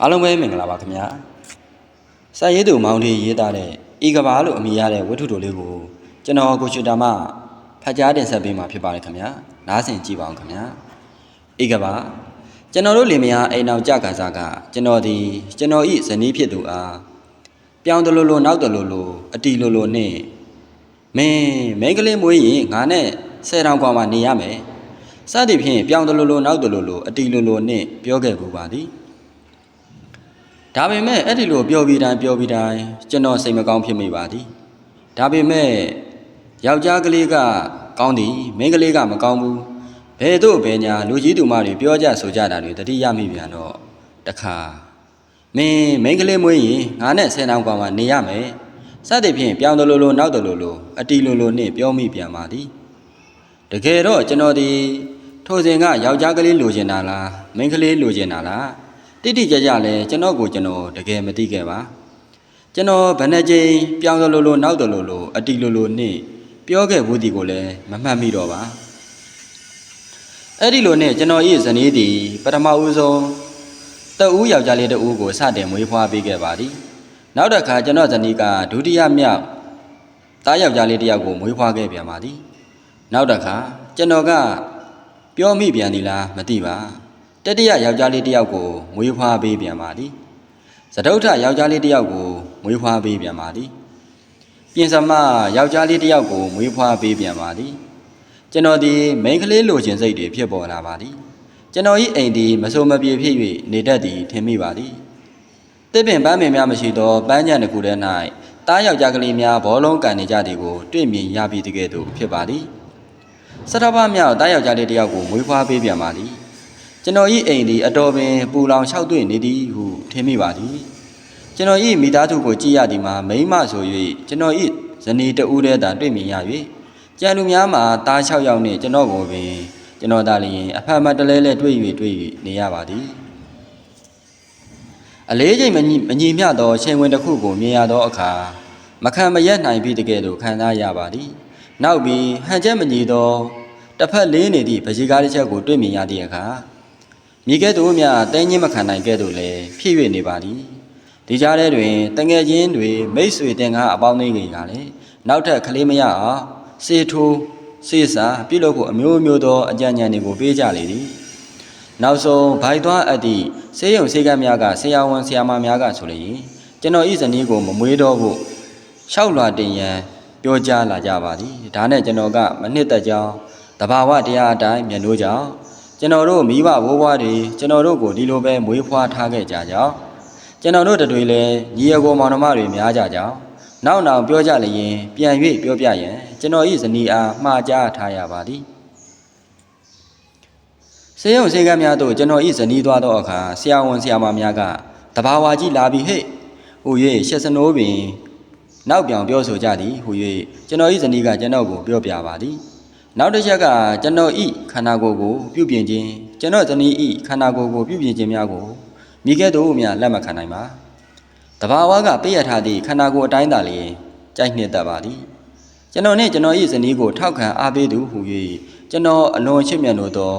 အားလုံးပဲမင်္ဂလာပါခင်ဗျာစာရေးသူမောင်လေးရေးသားတဲ့ဤကဘာလို့အမည်ရတဲ့ဝတ္ထုတိုလေးကိုကျွန်တော်ကိုချူတာမှဖတ်ကြားတင်ဆက်ပေးမှာဖြစ်ပါတယ်ခင်ဗျာနားဆင်ကြည့်ပါအောင်ခင်ဗျာဤကဘာကျွန်တော်တို့လင်မယားအိမ်အောင်ကြကာစားကကျွန်တော်ဒီကျွန်တော်ဤဇနီးဖြစ်သူအားပြောင်းတလူလူနောက်တလူလူအတီလူလူနဲ့မင်းမိန်းကလေးမွေးရင်ငါနဲ့ဆယ်တောင်กว่าမှနေရမယ်စသည်ဖြင့်ပြောင်းတလူလူနောက်တလူလူအတီလူလူနဲ့ပြောခဲ့ပူပါသည် ဒါပေမဲ့အဲ့ဒီလိုပြောပြီးတိုင်းပြောပြီးတိုင်းကျွန်တော်စိတ်မကောင်းဖြစ်မိပါသည်ဒါပေမဲ့ယောက်ျားကလေးကကောင်းသည်မိန်းကလေးကမကောင်းဘူးဘယ်သို့ဘယ်ညာလူကြီးသူမတွေပြောကြဆိုကြတာတွေတတိယမိပြန်တော့တခါမင်းမိန်းကလေးမွေးရင်ငါနဲ့ဆယ်နောင်ကွာမှနေရမယ်စသဖြင့်ပြောင်းတလို့လို့နောက်တလို့လို့အတီလို့လို့နဲ့ပြောမိပြန်ပါသည်တကယ်တော့ကျွန်တော်ဒီထိုစဉ်ကယောက်ျားကလေးလိုချင်တာလားမိန်းကလေးလိုချင်တာလား တိတိကျကျလဲကျွန်တော်ကိုကျွန်တော်တကယ်မသိခဲ့ပါကျွန်တော်ဗနဲ့ချင်းပြောင်းသလိုလိုနောက်သလိုလိုအတီလိုလိုနဲ့ပြောခဲ့ဘူးဒီကိုလည်းမမှတ်မိတော့ပါအဲ့ဒီလိုနဲ့ကျွန်တော်ဤဇနီးတီပထမဦးဆုံးတဦးယောက်ျားလေးတဦးကိုစတင်မွေးဖွားပေးခဲ့ပါသည်နောက်တစ်ခါကျွန်တော်ဇနီးကဒုတိယမြောက်သားယောက်ျားလေးတစ်ယောက်ကိုမွေးဖွားခဲ့ပြန်ပါသည်နောက်တစ်ခါကျွန်တော်ကပြောမိပြန်သည်လားမသိပါ တတိယယောက်ျားလေးတစ်ယောက်ကိုမွေးဖွားပေးပြန်ပါသည်သဒုဋ္ဌယောက်ျားလေးတစ်ယောက်ကိုမွေးဖွားပေးပြန်ပါသည်ပြင်စမယောက်ျားလေးတစ်ယောက်ကိုမွေးဖွားပေးပြန်ပါသည်ကျွန်တော်ဒီမိန်းကလေးလိုချင်စိတ်တွေဖြစ်ပေါ်လာပါသည်ကျွန်တော်ဤအိမ်ဒီမဆိုးမပြေဖြစ်၍နေတတ်သည်ထင်မိပါသည်တစ်ပင်ပန်းပင်များမရှိသောပန်းညံတစ်ခုထဲ၌တားယောက်ျားကလေးများဘောလုံးကန်နေကြသည်ကိုတွေ့မြင်ရပြီးတကယ်သို့ဖြစ်ပါသည်စထဘမြောက်တားယောက်ျားလေးတစ်ယောက်ကိုမွေးဖွားပေးပြန်ပါသည် ကျွန်တော်ဤအိမ်သည်အတော်ပင်ပူလောင်လျှောက်သွေ့နေသည်ဟုထင်မိပါသည်ကျွန်တော်ဤမိသားစုကိုကြည့်ရသည်မှာမိမဆို၍ကျွန်တော်ဤဇနီးတဦးတည်းသာတွေ့မြင်ရ၍ကြံလူများမှာတားလျှောက်ရောက်နှင့်ကျွန်တော်ကိုပင်ကျွန်တော်သာလျင်အဖက်မတလဲလဲတွေ့၍တွေ့၍နေရပါသည်အလေးချိန်မညီမညီမျှသောချိန်ဝင်တစ်ခုကိုမြင်ရသောအခါမခံမရက်နိုင်ပြီးတကယ်လို့ခံစားရပါသည်နောက်ပြီးဟန်ချက်မညီသောတစ်ဖက်လေးနေသည့်ပစီကားတစ်ချက်ကိုတွေ့မြင်ရသည့်အခါ မိကဲ့သို့မြတင်းချင်းမခံနိုင်ခဲ့သို့လည်းဖြစ်၍နေပါသည်ဒီကြားထဲတွင်တငယ်ချင်းတွေမိတ်ဆွေတင်ကားအပေါင်းအသင်းတွေကလည်းနောက်ထပ်ကလေးမရအောင်စေထိုးစေစာပြုလုပ်ဖို့အမျိုးမျိုးသောအကြံဉာဏ်တွေကိုပေးကြလေသည်နောက်ဆုံးဘိုက်သွားအပ်သည့်ဆေးရုံဆေးကမ်းများကဆရာဝန်ဆရာမများကဆိုလျင်ကျွန်တော်ဤဇနီးကိုမမွေးတော့ဖို့ရှောက်လွာတင်ရန်ပြောကြားလာကြပါသည်ဒါနဲ့ကျွန်တော်ကမနှစ်သက်ကြောင်းတဘာဝတရားအတိုင်းမျက်နှိုးကြောင်း ကျွန်တော်တို့မိဘဘိုးဘွားတွေကျွန်တော်တို့ကိုဒီလိုပဲမွေးဖွားထားခဲ့ကြကြောင်းကျွန်တော်တို့တွေလည်းညီအကိုမောင်နှမတွေများကြကြောင်းနောက်နောက်ပြောကြလျင်ပြန်၍ပြောပြရန်ကျွန်တော်ဤဇနီးအားမှားကြားထားရပါသည်ဆေးရုံဆေးကမ်းများသို့ကျွန်တော်ဤဇနီးသွားသောအခါဆရာဝန်ဆရာမများကတဘာဝကြီးလာပြီဟဲ့ဟူ၍ရှက်စနိုးပင် နောက်ပြောင်ပြောဆိုကြသည်ဟူ၍ကျွန်တော်ဤဇနီးကကျွန်တော်ကိုပြောပြပါသည် နောက်တစ်ချက်ကကျွန်တော်ဤခန္ဓာကိုယ်ကိုပြုပြင်ခြင်းကျွန်တော်ဇနီးဤခန္ဓာကိုယ်ကိုပြုပြင်ခြင်းများကိုမိခဲ့တို့များလက်မခံနိုင်ပါတဘာဝကပေးရထားသည့်ခန္ဓာကိုယ်အတိုင်းသာလျှင်ကြိုက်နှစ်တတ်ပါသည်ကျွန်တော်နှင့်ကျွန်တော်ဤဇနီးကိုထောက်ခံအားပေးသူဟူ၍ကျွန်တော်အလွန်ချစ်မြတ်လို့သော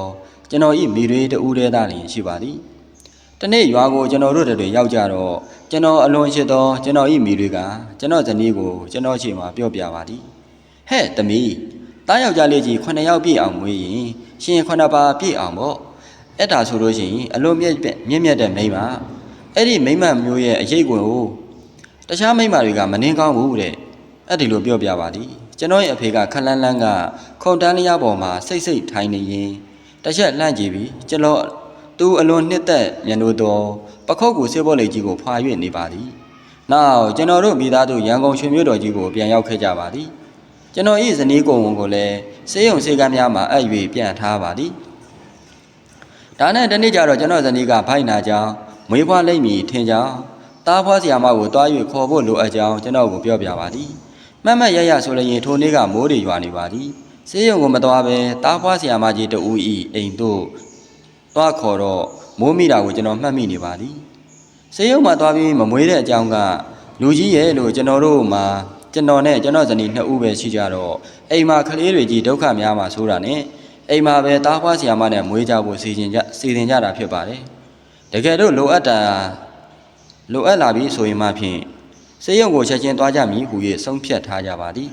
ကျွန်တော်ဤမိတွေတူတည်းသားလျှင်ရှိပါသည်တနေ့ရွာကိုကျွန်တော်တို့တွေရောက်ကြတော့ကျွန်တော်အလွန်ချစ်သောကျွန်တော်ဤမိတွေကကျွန်တော်ဇနီးကိုကျွန်တော်ရှိမှပြောပြပါသည်ဟဲ့တမီး တားယောက်ျားလေးကြီး9ယောက်ပြည့်အောင်မွေးရင်ရှင်9ပါးပြည့်အောင်ပေါ့အဲ့ဒါဆိုလို့ရှိရင်အလွန်မြက်မြက်မြက်တဲ့မိန်းမအဲ့ဒီမိန်းမမျိုးရဲ့အရေးကွင်ကိုတခြားမိန်းမတွေကမနှင်းကောင်းဘူးတဲ့အဲ့ဒီလိုပြောပြပါသည်ကျွန်တော်ရဲ့အဖေကခလန်းလန်းကခုံတန်းလျားပေါ်မှာစိတ်စိတ်ထိုင်နေရင်တစ်ချက်လှန့်ကြည့်ပြီးကျွန်တော်သူအလွန်နှစ်သက်မျက်နှာတော်ပခုတ်ကိုစေဘောလိတ်ကြီးကိုဖွာ၍နေပါသည်နောက်ကျွန်တော်တို့မိသားစုရန်ကုန်ရွှေမြို့တော်ကြီးကိုပြန်ရောက်ခဲ့ကြပါသည် ကျွန်တော်ဤဇနီးကုံဝန်ကိုလည်းစေယုံစေကမ်းများမှာအပ်၍ပြန်ထားပါသည်ဒါနဲ့တနေ့ကျတော့ကျွန်တော်ဇနီးကဖိုက်နာကြောင်းမွေးဖွားလိမ့်မည်ထင်ကြောင်းတားဖွားဆရာမကိုတွား၍ခေါ်ဖို့လိုအပ်ကြောင်းကျွန်တော်ကိုပြောပြပါသည်မှတ်မှတ်ရရဆိုလျင်ထိုနေ့ကမိုးတွေရွာနေပါသည်စေယုံကိုမတော်ပဲတားဖွားဆရာမကြီးတူဤအိမ်သို့တွားခေါ်တော့မိုးမိတာကိုကျွန်တော်မှတ်မိနေပါသည်စေယုံမှာတွားပြီးမမွေးတဲ့အကြောင်းကလူကြီးရဲ့လို့ကျွန်တော်တို့မှာ ကျွန်တော်နဲ့ကျွန်တော်ဇနီးနှစ်ဦးပဲရှိကြတော့အိမ်မှာကလေးတွေကြီးဒုက္ခများမှာဆိုတာနဲ့အိမ်မှာပဲတားဖွားဆရာမနဲ့မွေးကြဖို့စီစဉ်ကြစီစဉ်ကြတာဖြစ်ပါတယ်။တကယ်တော့လိုအပ်တာလိုအပ်လာပြီဆိုရင်မှဖြင့်စေရုံကိုချက်ချင်းသွားကြမည်ဟု၍ဆုံးဖြတ်ထားကြပါသည်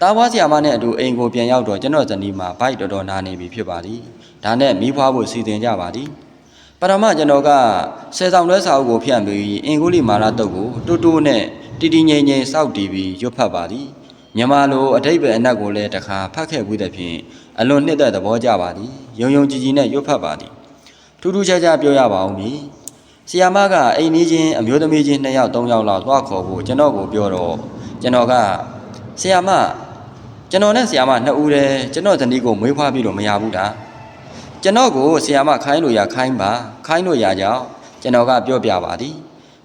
တားပွားဆရာမနဲ့အတူအိမ်ကိုပြန်ရောက်တော့ကျွန်တော်ဇနီးမှာဘိုက်တော်တော်နာနေပြီဖြစ်ပါသည်ဒါနဲ့မိဖွားဖို့စီစဉ်ကြပါသည်ပထမကျွန်တော်ကဆယ်ဆောင်တွဲစာအုပ်ကိုဖြန့်ပြီးအင်္ဂုလိမာရတုတ်ကိုတူတူနဲ့ တီတီငိမ့်ငိမ့်စောက်တီးပြီးရွတ်ဖတ်ပါသည်မြန်မာလိုအထိပ္ပယ်အနက်ကိုလည်းတခါဖတ်ခဲ့ပြီးတဲ့ဖြင့်အလွန်နှစ်သက်သဘောကျပါသည်ယုံယုံကြည်ကြည်နဲ့ရွတ်ဖတ်ပါသည်ထူးထူးခြားခြားပြောရပါဦးမည်ဆီယာမကအိမ်နီးချင်းအမျိုးသမီးချင်း2ယောက်3ယောက်လောက်သွားခေါ်ဖို့ကျွန်တော်ကိုပြောတော့ကျွန်တော်ကဆီယာမကျွန်တော်နဲ့ဆီယာမနှစ်ဦးတည်းကျွန်တော်ဇနီးကိုမွေးဖွားပြီးတော့မရဘူးတာကျွန်တော်ကိုဆီယာမခိုင်းလို့ရခိုင်းပါခိုင်းလို့ရကြောင်းကျွန်တော်ကပြောပြပါသည်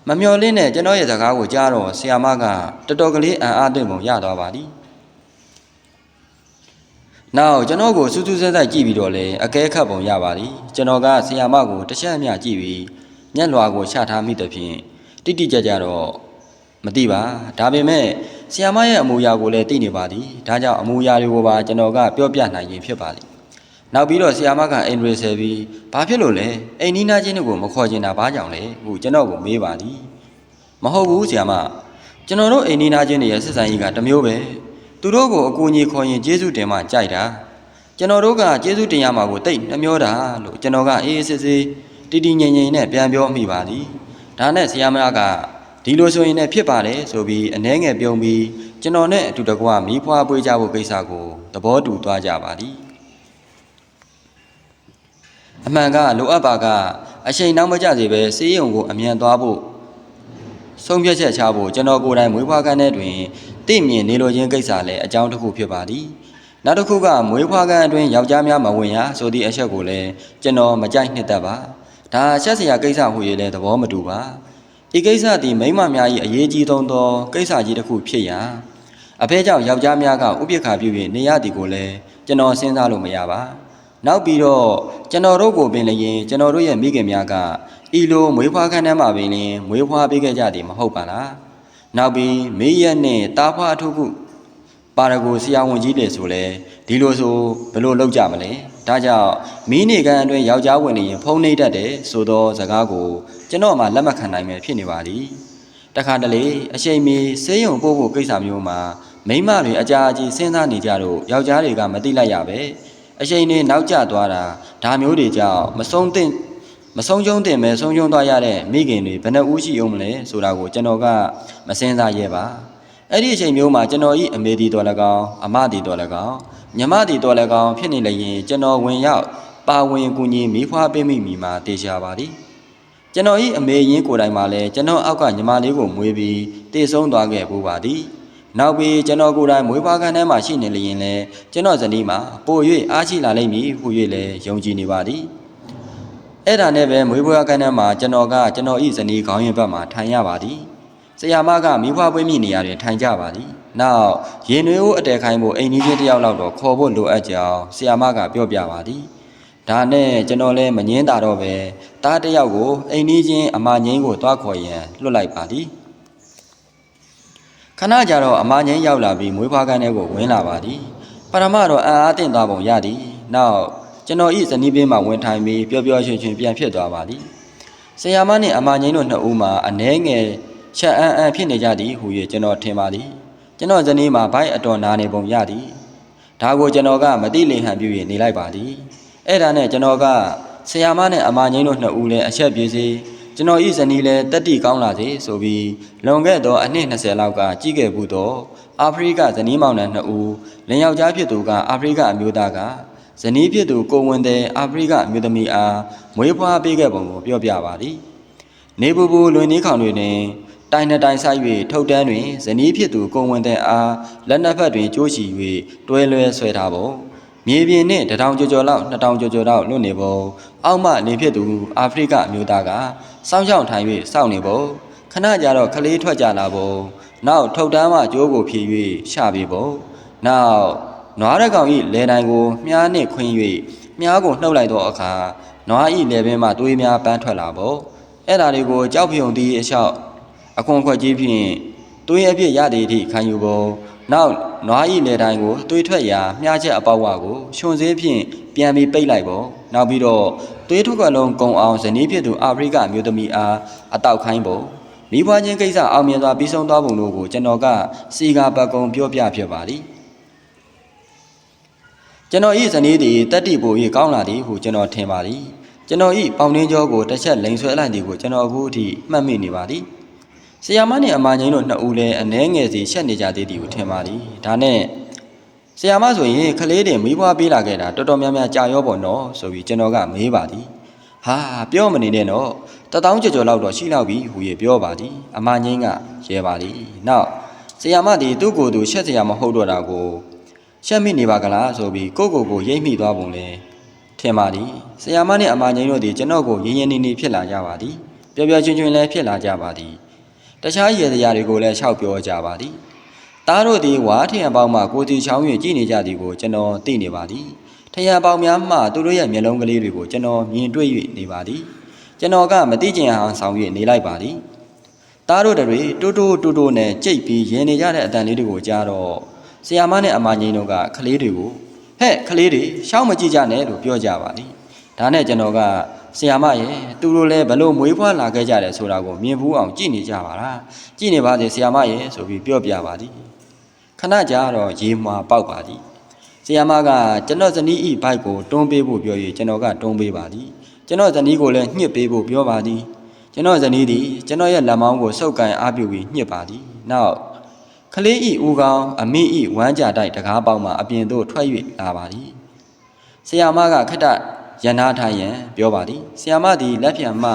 မမျော်လင့်နဲ့ကျွန်တော်ရဲ့စကားကိုကြားတော့ဆီယာမကတော်တော်ကလေးအံ့အားသင့်ပုံရသွားပါသည်နောက်ကျွန်တော်ကိုစူးစူးဆက်ဆက်ကြည့်ပြီးတော့လေအကဲခတ်ပုံရပါသည်ကျွန်တော်ကဆီယာမကိုတစ်ချက်အမျှကြည့်ပြီးညက်လွာကိုချထားမိသဖြင့်တိတိကျကျတော့မသိပါဒါပေမဲ့ဆီယာမရဲ့အမူအရာကိုလည်းသိနေပါသည်ဒါကြောင့်အမူအရာတွေကိုပါကျွန်တော်ကပြောပြနိုင်ရင်ဖြစ်ပါလိမ့် နောက်ပြီးတော့ဆီယာမကအင်ဒရီဆယ်ပြီးဘာဖြစ်လို့လဲအိမ်နီးနားချင်းတို့ကိုမခေါ်ချင်တာဘာကြောင့်လဲဟုကျွန်တော်ကိုမေးပါသည်မဟုတ်ဘူးဆီယာမကျွန်တော်တို့အိမ်နီးနားချင်းတွေရဲ့စစ်ဆိုင်ကြီးကတစ်မျိုးပဲသူတို့ကိုအကူအညီခေါ်ရင်ကျေးဇူးတင်မှကြိုက်တာကျွန်တော်တို့ကကျေးဇူးတင်ရမှာကိုတိတ်နှမျောတာလို့ကျွန်တော်ကအေးအေးဆေးဆေးတီတီငိမ့်ငိမ့်နဲ့ပြန်ပြောမိပါသည်ဒါနဲ့ဆရာမကဒီလိုဆိုရင်လည်းဖြစ်ပါတယ်ဆိုပြီးအနှဲငယ်ပြုံးပြီးကျွန်တော်နဲ့အတူတကွမိဖွားပွေးကြဖို့ကိစ္စကိုသဘောတူသွားကြပါသည် အမှန်ကလိုအပ်ပါကအချိန်နောက်မကျစေပဲစေးရုံကိုအမြန်သွားဖို့ဆုံးဖြတ်ချက်ချဖို့ကျွန်တော်ကိုယ်တိုင်မွေးဖွားခန်းထဲတွင်သိမြင်နေလိုခြင်းကိစ္စလည်းအကြောင်းတစ်ခုဖြစ်ပါသည်နောက်တစ်ခုကမွေးဖွားခန်းအတွင်းယောက်ျားများမဝင်ရဆိုသည့်အချက်ကိုလည်းကျွန်တော်မကြိုက်နှစ်သက်ပါဒါချက်စရာကိစ္စဟူ၍လည်းသဘောမတူပါဤကိစ္စသည်မိမများ၏အရေးကြီးဆုံးသောကိစ္စကြီးတစ်ခုဖြစ်ရာအဖေကြောင့်ယောက်ျားများကဥပိ္ပခါပြု၍နေရသည်ကိုလည်းကျွန်တော်စဉ်းစားလို့မရပါ နောက်ပြီးတော့ကျွန်တော်တို့ကိုပင်လျင်ကျွန်တော်တို့ရဲ့မိခင်များကဤလိုမွေးဖွားခန်းထဲမှာပင်လျင်မွေးဖွားပေးခဲ့ကြသည်မဟုတ်ပါလားနောက်ပြီးမေးရက်နှင့်တားဖွားအထုခုပါရဂူဆရာဝန်ကြီးလေဆိုလဲဒီလိုဆိုဘယ်လိုလုပ်ကြမလဲဒါကြောင့်မီးနေကန်အတွင်းယောက်ျားဝင်နေရင်ဖုံးနေတတ်တယ်ဆိုတော့စကားကိုကျွန်တော်မှလက်မခံနိုင်ပဲဖြစ်နေပါသည်တခါတလေအချိန်မီဆေးရုံပို့ဖို့ကိစ္စမျိုးမှာမိန်းမတွေအကြာကြီးစဉ်းစားနေကြတော့ယောက်ျားတွေကမသိလိုက်ရပဲ အချိန်နဲ့နောက်ကျသွားတာဒါမျိုးတွေကြောင့်မဆုံးသင့်မဆုံးကျုံးတင်ပဲဆုံးကျုံးသွားရတဲ့မိခင်တွေဘယ်နှဦးရှိအောင်မလဲဆိုတာကိုကျွန်တော်ကမစင်စားရဲပါအဲ့ဒီအချိန်မျိုးမှာကျွန်တော်ဤအမေဒီတော်၎င်းအမဒီတော်၎င်းညီမဒီတော်၎င်းဖြစ်နေလျင်ကျွန်တော်ဝင်ရောက်ပါဝင်ကူညီမိဖွားပေးမိမိမှာတေချာပါသည်ကျွန်တော်ဤအမေရင်းကိုယ်တိုင်မှာလည်းကျွန်တော်အောက်ကညီမလေးကိုမွေးပြီးတည်ဆုံးသွားခဲ့ပူပါသည် နောက်ပြီးကျွန်တော်ကိုယ်တိုင်မွေးဖွားခန်းထဲမှာရှိနေလျင်လည်းကျွန်တော်ဇနီးမှာပို၍အားရှိလာလိမ့်မည်ဟု၍လည်းယုံကြည်နေပါသည်အဲ့ဒါနဲ့ပဲမွေးဖွားခန်းထဲမှာကျွန်တော်ကကျွန်တော်ဤဇနီးခေါင်းရင်ဘက်မှာထိုင်ရပါသည်ဆရာမကမိဖွားပွေးမိနေရာတွင်ထိုင်ကြပါသည်။နောက်ရင်နွေဦးအတဲခိုင်းဖို့အိမ်ကြီးချင်းတစ်ယောက်လောက်တော့ခေါ်ဖို့လိုအပ်ကြောင်းဆရာမကပြောပြပါသည်။ဒါနဲ့ကျွန်တော်လည်းမငင်းတာတော့ပဲတားတစ်ယောက်ကိုအိမ်ကြီးချင်းအမငိမ့်ကိုတွားခေါ်ရန်လွတ်လိုက်ပါသည်။ ခဏကြာတော့အမငိမ့်ရောက်လာပြီးမွေးဖွားကန်းထဲကိုဝင်လာပါသည်။ပရမတော့အံ့အားသင့်သွားပုံရသည်။နောက်ကျွန်တော်ဤဇနီးဘေးမှာဝင်ထိုင်ပြီးပျော်ပျော်ရွှင်ရွှင်ပြန်ဖြစ်သွားပါသည်။ဆရာမနှင့်အမငိမ့်တို့နှစ်ဦးမှာအနှဲငယ်ချက်အံ့အံ့ဖြစ်နေကြသည်ဟူ၍ကျွန်တော်ထင်ပါသည်ကျွန်တော်ဇနီးမှာဘိုက်အတော်နာနေပုံရသည်ဒါကိုကျွန်တော်ကမတိလင်ဟန်ပြု၍နေလိုက်ပါသည်အဲ့ဒါနဲ့ကျွန်တော်ကဆရာမနဲ့အမငိမ့်တို့နှစ်ဦးလည်းအချက်ပြေစေ ကျွန်တော်ဤဇနီးလည်းတက်တိကောင်းလာစေဆိုပြီးလွန်ခဲ့သောအနှစ်20လောက်ကကြီးခဲ့ဘူးသောအာဖရိကဇနီးမောင်နှံနှစ်ဦးလင်ယောက်ျားဖြစ်သူကအာဖရိကအမျိုးသားကဇနီးဖြစ်သူကိုဝင်တဲ့အာဖရိကအမျိုးသမီးအားမွေးဖွားပေးခဲ့ပုံကိုပြောပြပါသည်နေပူပူလွင်နေခေါင်တွေတွင်တိုင်နှစ်တိုင်ဆိုင်၍ထုတ်တန်းတွင်ဇနီးဖြစ်သူကိုဝင်တဲ့အားလက်နက်ဖက်တွင်ကြိုးချီ၍တွဲလွဲဆွဲထားပုံ မြေပြင်နှင့်တထောင်ကျော်ကျော်လောက်နှစ်ထောင်ကျော်ကျော်လောက်လွတ်နေပုံအောက်မှလင်ဖြစ်သူအာဖရိကအမျိုးသားကစောင်းရှောင်းထိုင်၍စောင့်နေပုံခဏကြာတော့ခလေးထွက်ကြလာပုံနောက်ထုတ်တန်းမှကြိုးကိုဖြည်၍ချပြေပုံနောက်နွားရကောင်၏လယ်တိုင်ကိုမြားနှင့်ခွင်း၍မြားကိုနှုတ်လိုက်သောအခါနွား၏လယ်ပင်မှသွေးများပန်းထွက်လာပုံအဲ့ဒါတွေကိုကြောက်ဖြုံသည့်အလျှောက်အခွန်ခွက်ကြီးဖြင့်သွေးအပြည့်ရသည့်အထိခံယူပုံ နောက်နွားဤလေတိုင်းကိုသွေးထွက်ရာမြားချက်အပေါက်ဝကိုရှင်စေးဖြင့်ပြန်ပြီးပိတ်လိုက်ပုံနောက်ပြီးတော့သွေးထွက်ကလုံးကုံအောင်ဇနီးဖြစ်သူအာဖရိကအမျိုးသမီးအားအတောက်ခိုင်းပုံမိဘချင်းကိစ္စအောင်မြင်စွာပြီးဆုံးသွားပုံတို့ကိုကျွန်တော်ကစီကာပတ်ကုံပြောပြဖြစ်ပါသည်ကျွန်တော်ဤဇနီးသည်တက်တိပို၏ကောင်းလာသည်ဟုကျွန်တော်ထင်ပါသည်ကျွန်တော်ဤပေါင်နှင်းကျောကိုတစ်ချက်လိန်ဆွဲလိုက်သည်ကိုကျွန်တော်အခုအထိမှတ်မိနေပါသည် ဆီယာမနှင့်အမငိမ့်တို့နှစ်ဦးလည်းအနှဲငယ်စီရှက်နေကြသေးသည်ကိုထင်ပါသည်ဒါနဲ့ဆီယာမဆိုရင်ကလေးတွေမိဘွားပေးလာခဲ့တာတော်တော်များများကြာရောပေါ့နော်ဆိုပြီးကျွန်တော်ကမေးပါသည်ဟာပြောမနေနဲ့တော့တတောင်းကြော်ကြော်လောက်တော့ရှိလောက်ပြီဟူ၍ပြောပါသည်အမငိမ့်ကရဲပါသည်နောက်ဆရာမသည်သူ့ကိုယ်သူရှက်စရာမဟုတ်တော့တာကိုရှက်မိနေပါကလားဆိုပြီးကိုယ့်ကိုယ်ကိုရိမ့်မိသွားပုံလဲထင်ပါသည်ဆရာမနှင့်အမငိမ့်တို့သည်ကျွန်တော်ကိုရင်းရင်းနှီးနှီးဖြစ်လာကြပါသည်ပျော်ပျော်ရွှင်ရွှင်လည်းဖြစ်လာကြပါသည် တခြားရေစရာတွေကိုလည်းရှောက်ပြောကြပါသည်သားတို့သည်ဝါထရံပေါင်းမှကိုယ်တီချောင်း၍ကြည်နေကြသည်ကိုကျွန်တော်သိနေပါသည်ထရံပေါင်းများမှသူတို့ရဲ့မျက်လုံးကလေးတွေကိုကျွန်တော်မြင်တွေ့၍နေပါသည်ကျွန်တော်ကမသိကျင်အောင်ဆောင်၍နေလိုက်ပါသည်သားတို့တွေတိုးတိုးတိုးတိုးနဲ့ကြိတ်ပြီးရင်နေကြတဲ့အတန်လေးတွေကိုကြားတော့ဆရာမနဲ့အမငိမ့်တို့ကကလေးတွေကိုဟဲ့ကလေးတွေရှောင်းမကြည့်ကြနဲ့လို့ပြောကြပါသည်ဒါနဲ့ကျွန်တော်က ဆရာမရဲ့သူတို့လည်းဘလို့မွေးဖွားလာခဲ့ကြတယ်ဆိုတာကိုမြင်ဘူးအောင်ကြည့်နေကြပါလားကြည့်နေပါစေဆရာမရဲ့ဆိုပြီးပြောပြပါသည်ခဏကြာတော့ရေမွာပေါက်ပါသည်ဆီယမကကျွန်တော်ဇနီးဤဘိုက်ကိုတွန်းပေးဖို့ပြော၍ကျွန်တော်ကတွန်းပေးပါသည်ကျွန်တော်ဇနီးကိုလည်းညှစ်ပေးဖို့ပြောပါသည်ကျွန်တော်ဇနီးသည်ကျွန်တော်ရဲ့လက်မောင်းကိုစုပ်ကန်အားပြုပြီးညှစ်ပါသည်နောက်ကလေးဤဦးကောင်းအမိဤဝမ်းကြတိုက်တကားပေါက်မှအပြင်သို့ထွက်၍လာပါသည်ဆီယမကခက်တ ရနာထားရန်ပြောပါသည်ဆီယမသည်လက်ဖြံမှ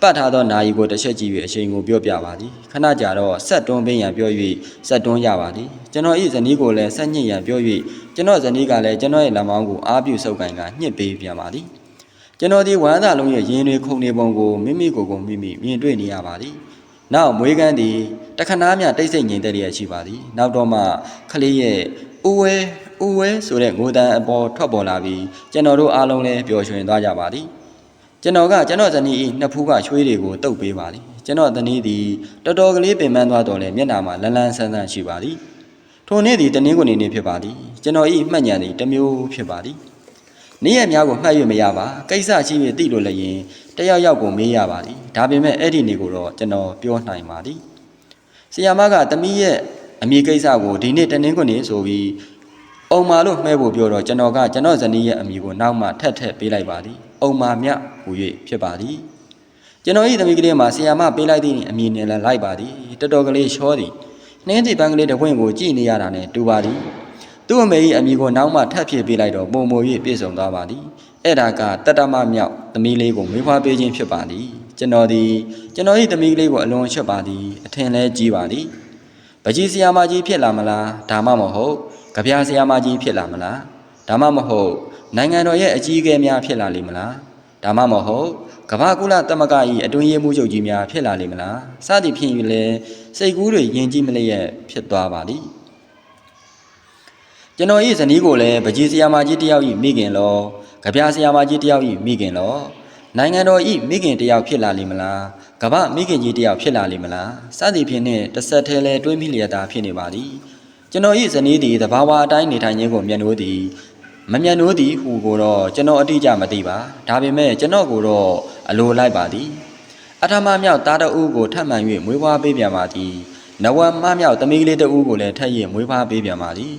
ပတ်ထားသောနာယီကိုတစ်ချက်ကြည့်၍အချိန်ကိုပြောပြပါသည်ခဏကြာတော့ဆက်တွန်းပေးရန်ပြော၍ဆက်တွန်းရပါသည်ကျွန်တော်ဤဇနီးကိုလည်းဆက်ညှစ်ရန်ပြော၍ကျွန်တော်ဇနီးကလည်းကျွန်တော်ရဲ့လက်မောင်းကိုအားပြုစုပ်ကန်ကညှစ်ပေးပြန်ပါသည်ကျွန်တော်ဒီဝမ်းသာလုံးရဲ့ရင်တွေခုန်နေပုံကိုမိမိကိုယ်ကိုမိမိမြင်တွေ့နေရပါသည်နောက်မွေးကန်းသည်တခဏမြတိတ်ဆိတ်ငြိမ်သက်ရရှိပါသည်နောက်တော့မှခလေးရဲ့ ဦးဝဲဦးဝဲဆိုတဲ့ငိုတန်အပေါ်ထွက်ပေါ်လာပြီးကျွန်တော်တို့အားလုံးလည်းပျော်ရွှင်သွားကြပါသည်ကျွန်တော်ကကျွန်တော်ဇနီးဤနှစ်ဖူးကချွေးတွေကိုတုပ်ပေးပါသည်ကျွန်တော်ဇနီးသည်တော်တော်ကလေးပင်ပန်းသွားတော့လေမျက်နှာမှာလန်းလန်းဆန်းဆန်းရှိပါသည်ထိုနေ့သည်တနင်္ဂနွေနေ့ဖြစ်ပါသည်ကျွန်တော်ဤမှတ်ဉာဏ်သည်တစ်မျိုးဖြစ်ပါသည်နေ့ရက်များကိုမှတ်၍မရပါကိစ္စရှိ၍သိလို့လည်းရင်တယောက်ယောက်ကိုမေးရပါသည်ဒါပေမဲ့အဲ့ဒီနေ့ကိုတော့ကျွန်တော်ပြောနိုင်ပါသည်ဆီယာမကတမီးရဲ့ အမိကိစ္စကိုဒီနေ့တနင်္ဂနွေနေ့ဆိုပြီးအုံမာလို့မှဲဖို့ပြောတော့ကျွန်တော်ကကျွန်တော်ဇနီးရဲ့အမိကိုနောက်မှထက်ထက်ပေးလိုက်ပါသည်အုံမာမြဟူ၍ဖြစ်ပါသည်ကျွန်တော်ဤသမီးကလေးမှာဆီယာမပေးလိုက်သည့်အမိနဲ့လည်းလိုက်ပါသည်တော်တော်ကလေးချောသည်နှင်းတီပန်းကလေးတစ်ပွင့်ကိုကြည့်နေရတာနဲ့တူပါသည်သူ့အမေ၏အမိကိုနောက်မှထပ်ဖြစ်ပေးလိုက်တော့ပုံမို၍ပြေဆုံးသွားပါသည်အဲ့ဒါကတတမမြောက်သမီးလေးကိုမေးဖွားပေးခြင်းဖြစ်ပါသည်ကျွန်တော်သည်ကျွန်တော်၏သမီးကလေးကိုအလွန်ချစ်ပါသည်အထင်လဲကြီးပါသည် ပကြီးဆရာမကြီးဖြစ်လာမလားဒါမှမဟုတ်ကြပြားဆရာမကြီးဖြစ်လာမလားဒါမှမဟုတ်နိုင်ငံတော်ရဲ့အကြီးအကဲများဖြစ်လာလိမ့်မလားဒါမှမဟုတ်ကမ္ဘာကုလသမဂ္ဂ၏အတွင်းရေးမှူးချုပ်ကြီးများဖြစ်လာလိမ့်မလားစသည်ဖြင့်၍လဲစိတ်ကူးတွေယဉ်ကြည်မလျက်ဖြစ်သွားပါသည်ကျွန်တော်၏ဇနီးကိုလည်းပကြီးဆရာမကြီးတယောက်၏မိခင်လောကြပြားဆရာမကြီးတယောက်၏မိခင်လော နိုင်ငံတော်၏မိခင်တယောက်ဖြစ်လာလိမ့်မလားကမ္ဘာမိခင်ကြီးတယောက်ဖြစ်လာလိမ့်မလားစသည်ဖြင့်နှင့်တစ်ဆက်တည်းလဲတွေးမိလျက်သားဖြစ်နေပါသည်ကျွန်တော်၏ဇနီးသည်တဘာဝအတိုင်းနေထိုင်ခြင်းကိုမျက်နှိုးသည်မမျက်နှိုးသည်ဟူကိုတော့ကျွန်တော်အတိအကျမသိပါဒါပေမဲ့ကျွန်တော်ကိုတော့အလိုလိုက်ပါသည်အထမမြောက်သားတအူးကိုထပ်မံ၍မွေးဖွားပေးပြန်ပါသည်နဝမမြောက်သမီးကလေးတအူးကိုလည်းထပ်၍မွေးဖွားပေးပြန်ပါသည်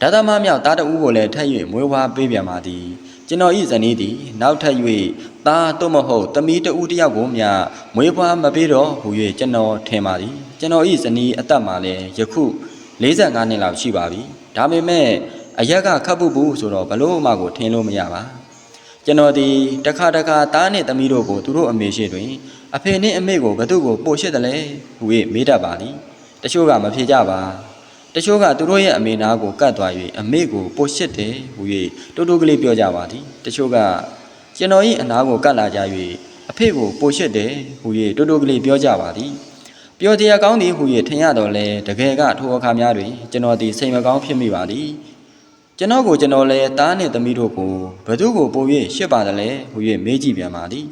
ဒါသမမြောက်သားတအူးကိုလည်းထပ်၍မွေးဖွားပေးပြန်ပါသည်ကျွန်တော်ဤဇနီးသည်နောက်ထပ်၍ သားတို့မဟုတ်သမီးတဦးတစ်ယောက်ကိုမျှမွေးဖွားမပေးတော့ဟူ၍ကျွန်တော်ထင်ပါသည်ကျွန်တော်ဤဇနီးအသက်မှာလည်းယခု45နှစ်လောက်ရှိပါပြီဒါပေမဲ့အရက်ကခတ်ပုတ်ဘူးဆိုတော့ဘလို့မှကိုထင်လို့မရပါကျွန်တော်ဒီတစ်ခါတစ်ခါသားနဲ့သမီးတို့ကိုသူတို့အမေရှိတွင်အဖေနဲ့အမေကိုဘသူ့ကိုပို့ရှစ်တယ်လဲဟူ၍မေးတတ်ပါသည်တချို့ကမဖြေကြပါတချို့ကသူတို့ရဲ့အမေနာကိုကတ်သွား၍အမေကိုပို့ရှစ်တယ်ဟူ၍တိုးတိုးကလေးပြောကြပါသည်တချို့က ကျွန်တော်၏အနာကိုကတ်လာကြ၍အဖေကိုပို့ရှစ်တယ်ဟူ၍တိုးတိုးကလေးပြောကြပါသည်ပြောတရားကောင်းသည်ဟူ၍ထင်ရတော့လဲတကယ်ကထိုအခါများတွင်ကျွန်တော်သည်စိတ်မကောင်းဖြစ်မိပါသည်ကျွန်တော်ကိုကျွန်တော်လဲတားနှင့်သမီးတို့ကိုဘသူကိုပို့၍ရှစ်ပါတယ်လဲဟူ၍မေးကြည့်ပြန်ပါသည်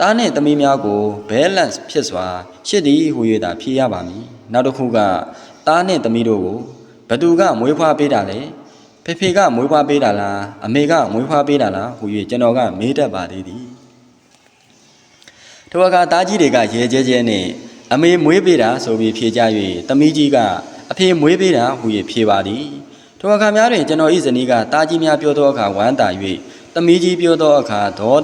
တားနှင့်သမီးများကို balance ဖြစ်စွာရှစ်သည်ဟူ၍သာဖြေရပါမည်နောက်တစ်ခုကတားနှင့်သမီးတို့ကိုဘသူကမွေးဖွားပေးတာလဲ ဖေဖေကမွေးဖွားပေးတာလားအမေကမွေးဖွားပေးတာလားဟူ၍ကျွန်တော်ကမေးတတ်ပါသေးသည်ထိုအခါသားကြီးတွေကရဲကျဲကျဲနဲ့အမေမွေးပေးတာဆိုပြီးဖြေကြ၍သမီးကြီးကအဖေမွေးပေးတာဟူ၍ဖြေပါသည်ထိုအခါများတွင်ကျွန်တော်ဤဇနီးကတာကြီးများပြောသောအခါဝမ်းသာ၍သမီးကြီးပြောသောအခါတော့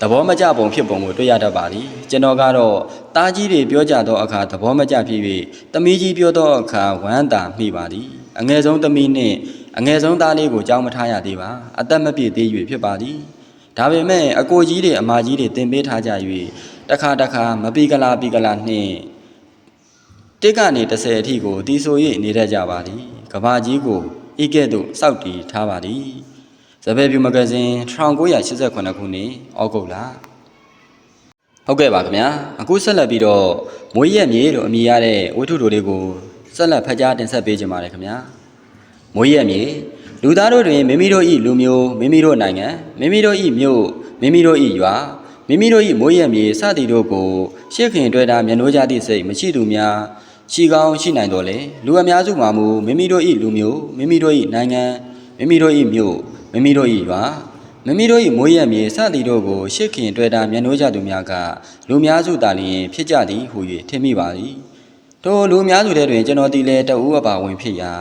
သဘောမကျပုံဖြစ်ပုံကိုတွေ့ရတတ်ပါသည်ကျွန်တော်ကတော့တာကြီးတွေပြောကြသောအခါသဘောမကျဖြစ်၍သမီးကြီးပြောသောအခါဝမ်းသာမိပါသည်အငယ်ဆုံးသမီးနှင့် အငယ်ဆုံးသားလေးကိုကြောင်းမထားရသေးပါအသက်မပြည့်သေး၍ဖြစ်ပါသည်ဒါပေမဲ့အကိုကြီးတွေအမကြီးတွေတင်ပေးထားကြ၍တခါတခါမပီကလာပီကလာနှင့်တစ်ကနေ30အထိကိုတီးဆို၍နေတတ်ကြပါသည်ကဘာကြီးကိုဤကဲ့သို့စောက်တည်ထားပါသည်ဇပယ်ပြူမဂဇင်း1988ခုနှစ်ဩဂုတ်လဟုတ်ကဲ့ပါခင်ဗျာအခုဆက်လက်ပြီးတော့မွေးရက်မြေလို့အမည်ရတဲ့ဝတ္ထုတို့လေးကိုဆက်လက်ဖတ်ကြားတင်ဆက်ပေးကြပါရခင်ဗျာ မွေးရမြေလူသားတို့တွင်မိမိတို့၏လူမျိုးမိမိတို့နိုင်ငံမိမိတို့၏မြို့မိမိတို့၏ရွာမိမိတို့၏မွေးရမြေစသည်တို့ကိုရှေ့ခင်တွေ့တာမျက်နှိုးကြသည့်စိတ်မရှိသူများရှိကောင်းရှိနိုင်တော်လေလူအများစုမှာမူမိမိတို့၏လူမျိုးမိမိတို့၏နိုင်ငံမိမိတို့၏မြို့မိမိတို့၏ရွာမိမိတို့၏မွေးရမြေစသည်တို့ကိုရှေ့ခင်တွေ့တာမျက်နှိုးကြသူများကလူများစုသာလျှင်ဖြစ်ကြသည်ဟု၍ထင်မိပါသည်ထိုလူများစုထဲတွင်ကျွန်တော်ဒီလေတအူးအပါဝင်ဖြစ်ရာ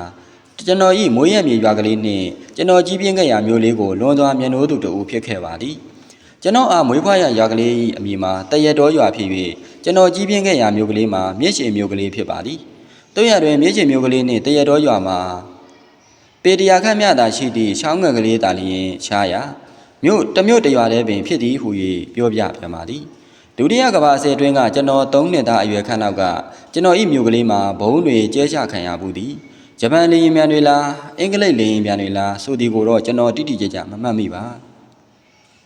ကျွန်တော်ဤမွေးရမြေရွာကလေးနှင့်ကျွန်တော်ကြီးပြင်းခဲ့ရာမျိုးလေးကိုလွန်စွာမျက်နှိုးသူတူဖြစ်ခဲ့ပါသည်ကျွန်တော်အားမွေးဖွားရရွာကလေး၏အမည်မှာတရက်တော်ရွာဖြစ်၍ကျွန်တော်ကြီးပြင်းခဲ့ရာမျိုးကလေးမှာမြစ်ရှင်မျိုးကလေးဖြစ်ပါသည်တို့ရတွင်မြစ်ရှင်မျိုးကလေးနှင့်တရက်တော်ရွာမှာပေတရာခန့်မြတာရှိသည့်ချောင်းငယ်ကလေးတာလျင်ရှားရာမြို့တစ်မြို့တစ်ရွာလည်းပင်ဖြစ်သည်ဟု၍ပြောပြပြန်ပါသည်ဒုတိယကမ္ဘာအစဲအတွင်းကကျွန်တော်၃နှစ်သားအရွယ်ခန့်လောက်ကကျွန်တော်ဤမြို့ကလေးမှာဘုံတွေကျဲချခံရဘူးသည် ဂျပန်လေယာဉ်မြန်တွေလားအင်္ဂလိပ်လေယာဉ်မြန်တွေလားဆိုဒီကိုတော့ကျွန်တော်တိတိကျကျမမှတ်မိပါ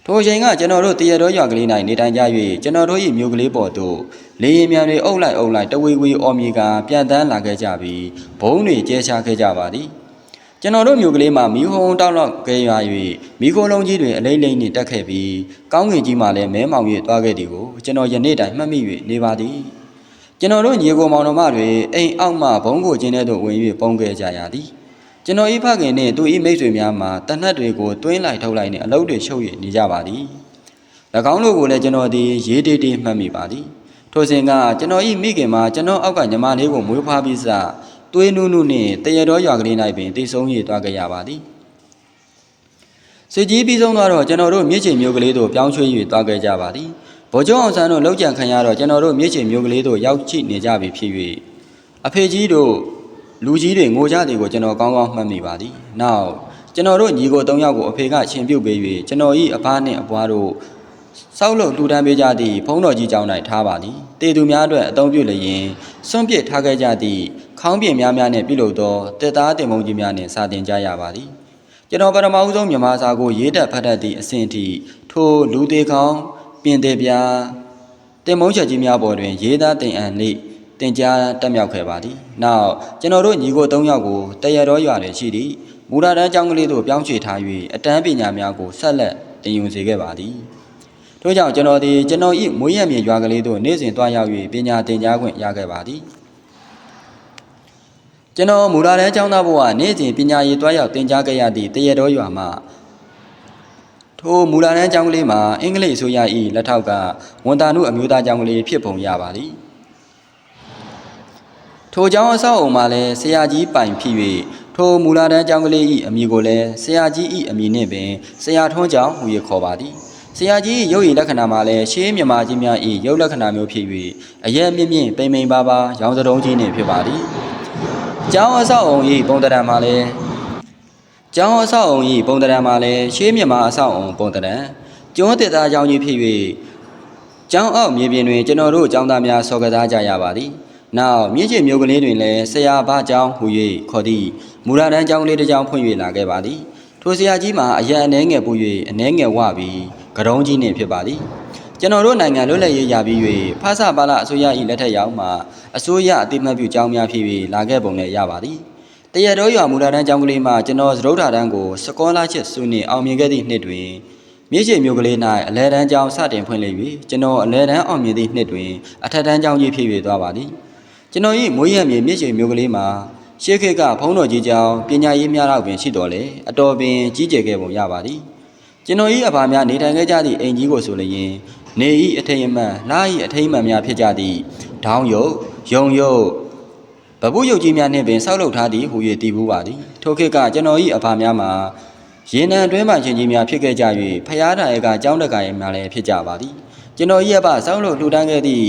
ထိုအချိန်ကကျွန်တော်တို့တရတော်ရွာကလေး၌နေထိုင်ကြ၍ကျွန်တော်တို့၏မြို့ကလေးပေါ်သို့လေယာဉ်မြန်တွေအုပ်လိုက်အုပ်လိုက်တဝေဝေအော်မြေကပြန်တန်းလာခဲ့ကြပြီးဘုံတွေကျဲချခဲ့ကြပါသည်ကျွန်တော်တို့မြို့ကလေးမှာမီးဟုံတောက်တော့ကဲရွာ၍မီးခိုးလုံးကြီးတွေအလိမ့်လိမ့်နှင့်တက်ခဲ့ပြီးကောင်းငင်ကြီးမှလည်းမဲမောင်၍သွားခဲ့သည်ကိုကျွန်တော်ယနေ့တိုင်မှတ်မိ၍နေပါသည် ကျွန်တော်တို့ညီကိုမောင်တော်မတွေအိမ်အောက်မှဘုံကိုချင်းတဲ့သို့ဝင်၍ပုံခဲ့ကြရသည်ကျွန်တော်ဤဖခင်နှင့်သူဤမိတ်ဆွေများမှာတနတ်တွေကိုတွင်းလိုက်ထုတ်လိုက်နှင့်အလုပ်တွေရှုပ်၍နေကြပါသည်၎င်းတို့ကိုလည်းကျွန်တော်သည်ရေးတေးတေးမှတ်မိပါသည်ထိုစဉ်ကကျွန်တော်ဤမိခင်မှာကျွန်တော်အောက်ကညီမလေးကိုမွေးဖွားပြီးစသွေးနုနုနှင့်တရတော်ရွာကလေး၌ပင်တည်ဆုံး၍သွားကြရပါသည်စစ်ကြီးပြီးဆုံးသွားတော့ကျွန်တော်တို့မြစ်ချင်မျိုးကလေးတို့ပြောင်းရွှေ့၍သွားကြကြပါသည် ဗိုလ်ချုပ်အောင်ဆန်းတို့လောက်ကြံခံရတော့ကျွန်တော်တို့မြစ်ချင်မျိုးကလေးတို့ရောက်ချိနေကြပြီဖြစ်၍အဖေကြီးတို့လူကြီးတွေငိုကြသည်ကိုကျွန်တော်ကောင်းကောင်းမှတ်မိပါသည်နောက်ကျွန်တော်တို့ညီကို၃ယောက်ကိုအဖေကရှင်ပြုတ်ပေး၍ကျွန်တော်၏အဖားနှင့်အပွားတို့စောက်လို့လှူဒန်းပေးကြသည့်ဘုန်းတော်ကြီးကျောင်း၌ထားပါသည်တေသူများအတွက်အသုံးပြုလျင်စွန့်ပစ်ထားခဲ့ကြသည့်ခေါင်းပြင်များများနှင့်ပြုလုပ်သောတက်သားတင်မုံကြီးများနှင့်စာတင်ကြရပါသည်ကျွန်တော်ပထမဦးဆုံးမြန်မာစာကိုရေးတက်ဖတ်တတ်သည့်အဆင့်ထိထိုလူသေးခေါင်း ပြင်သေးပြားတင်မုံချက်ကြီးများပေါ်တွင် ရေးသားတင်အံနှင့်တင်ကြားတက်မြောက်ခဲ့ပါသည်နောက်ကျွန်တော်တို့ညီကို၃ယောက်ကိုတရတော်ရွာတွင်ရှိသည့်မူရာတန်းကျောင်းကလေးသို့ပြောင်းရွှေ့ထား၍အတန်းပညာများကိုဆက်လက်တင်ယူစေခဲ့ပါသည်ထို့ကြောင့်ကျွန်တော်ဒီကျွန်တော်ဤမွေးရမြေရွာကလေးတို့နေ့စဉ်တွားရောက်၍ပညာသင်ကြားခွင့်ရခဲ့ပါသည်ကျွန်တော်မူလာတဲ့ကျောင်းသားဘဝနေ့စဉ်ပညာရေးတွားရောက်သင်ကြားခဲ့ရသည့်တရတော်ရွာမှာ ထိုမူလာတဲ့ကျောင်းကလေးမှာအင်္ဂလိပ်အစိုးရ၏လက်ထောက်ကဝန်တာနုအမျိုးသားကျောင်းကလေးဖြစ်ပုံရပါသည်ထိုကျောင်းအဆောက်အုံမှာလည်းဆရာကြီးပိုင်ဖြစ်၍ထိုမူလာတဲ့ကျောင်းကလေး၏အမည်ကိုလည်းဆရာကြီး၏အမည်နှင့်ပင်ဆရာထွန်းကျောင်းဟူ၍ခေါ်ပါသည်ဆရာကြီးရုပ်ရည်လက္ခဏာမှာလည်းရှေးမြမာကြီးများ၏ရုပ်လက္ခဏာမျိုးဖြစ်၍အရက်မြင့်မြင့်ပိန်ပိန်ပါပါရောင်စတုံးကြီးနှင့်ဖြစ်ပါသည်။ကျောင်းအဆောက်အုံ၏ပုံတရံမှာလည်း ကျောင်းအဆောက်အုံ၏ပုံတရံမှာလည်းရှေးမြမာအဆောက်အုံပုံတရံကျွန်းတစ်သားကျောင်းကြီးဖြစ်၍ကျောင်းအောက်မြေပြင်တွင်ကျွန်တော်တို့ကျောင်းသားများဆော်ကစားကြရပါသည်။နောက်မြင့်ချေမျိုးကလေးတွင်လည်းဆရာဘကျောင်းဟူ၍ခေါ်သည့်မူရတန်းကျောင်းလေးတစ်ကျောင်းဖွင့်၍လာခဲ့ပါသည်။ထိုဆရာကြီးမှာအရက်အနှဲငယ်ပူ၍အနှဲငယ်ဝပြီးကရုံးကြီးနှင့်ဖြစ်ပါသည်ကျွန်တော်တို့နိုင်ငံလွတ်လပ်ရေးရပြီး၍ဖဆပါလအစိုးရ၏လက်ထက်ရောက်မှအစိုးရအတိမတ်ပြုကြောင်းများဖြစ်၍လာခဲ့ပုံလည်းရပါသည် တရတော်ရွာမူလာတန်းကျောင်းကလေးမှကျွန်တော်သရုပ်ထာတန်းကိုစကောလာချစ်စုနှင့်အောင်မြင်ခဲ့သည့်နှစ်တွင်မြစ်ချေမျိုးကလေး၌အလဲတန်းကျောင်းစတင်ဖွင့်လှစ်၍ကျွန်တော်အလဲတန်းအောင်မြင်သည့်နှစ်တွင်အထက်တန်းကျောင်းကြီးဖြစ်၍သွားပါသည်ကျွန်တော်၏မွေးရမြေမြစ်ချေမျိုးကလေးမှာရှေးခေတ်ကဘုန်းတော်ကြီးကျောင်းပညာရေးများတော့ပင်ရှိတော်လေအတော်ပင်ကြီးကျယ်ခဲ့ပုံရပါသည်ကျွန်တော်ဤအဖာများနေထိုင်ခဲ့ကြသည့်အိမ်ကြီးကိုဆိုလျင်နေဤအထိမ်အမှန်လာဤအထိမ်အမှန်များဖြစ်ကြသည့်ဒေါင်းယုတ်ယုံယုတ် ဗပုယုတ်ကြီးများနှင့်ပင်ဆောက်လုပ်ထားသည်ဟူ၍တည်ဘူးပါသည်ထိုခေတ်ကကျွန်တော်၏အဖာများမှာရေနံအတွင်းမှရှင်ကြီးများဖြစ်ခဲ့ကြ၍ဖျားတိုင်ကကျောင်းတကာရဲ့များလည်းဖြစ်ကြပါသည်ကျွန်တော်၏အဖဆောက်လုပ်လှူဒန်းခဲ့သည့်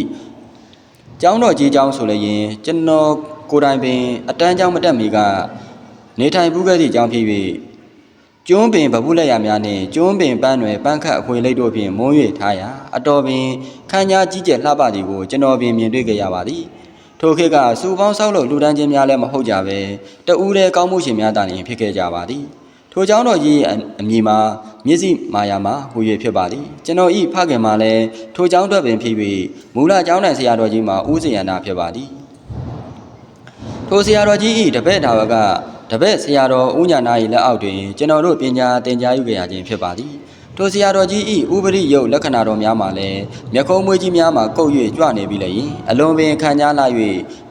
ကျောင်းတော်ကြီးကျောင်းဆိုလည်းရင်ကျွန်တော်ကိုယ်တိုင်ပင်အတန်းကျောင်းမတက်မီကနေထိုင်ပူးခဲ့သည့်ကျောင်းဖြစ်၍ကျွန်းပင်ဗပုလက်ရများနှင့်ကျွန်းပင်ပန်းတွင်ပန်းခတ်အခွေလိတ်တို့ဖြင့်မုန်း၍ထားရာအတော်ပင်ခန်းကြားကြီးကျယ်လှပသည်ကိုကျွန်တော်ပင်မြင်တွေ့ကြရပါသည် ထိုခေတ်ကစူပေါင်းဆောက်လုပ်လူတန်းချင်းများလည်းမဟုတ်ကြပဲတဦးတည်းကောင်းမှုရှင်များတာရင်ဖြစ်ခဲ့ကြပါသည်ထိုကျောင်းတော်ကြီးအအမည်မှာမျက်စိမာယာမှာဟူ၍ဖြစ်ပါသည်ကျွန်တော်ဤဖခင်မှာလည်းထိုကျောင်းတော်ပင်ဖြစ်၍မူလကျောင်းတိုင်ဆရာတော်ကြီးမှာဦးဇင်ရနာဖြစ်ပါသည်ထိုဆရာတော်ကြီးဤတပည့်ဒါဝကတပည့်ဆရာတော်ဦးညာနာ၏လက်အောက်တွင်ကျွန်တော်တို့ပညာသင်ကြားယူခဲ့ရခြင်းဖြစ်ပါသည် ထိုဆရာတော်ကြီးဤဥပရိယုတ်လက္ခဏာတော်များမှာလည်းမျက်ခုံးမွေးကြီးများမှာကုတ်၍ကြွနေပြီလေ၏အလွန်ပင်ခံကြားလာ၍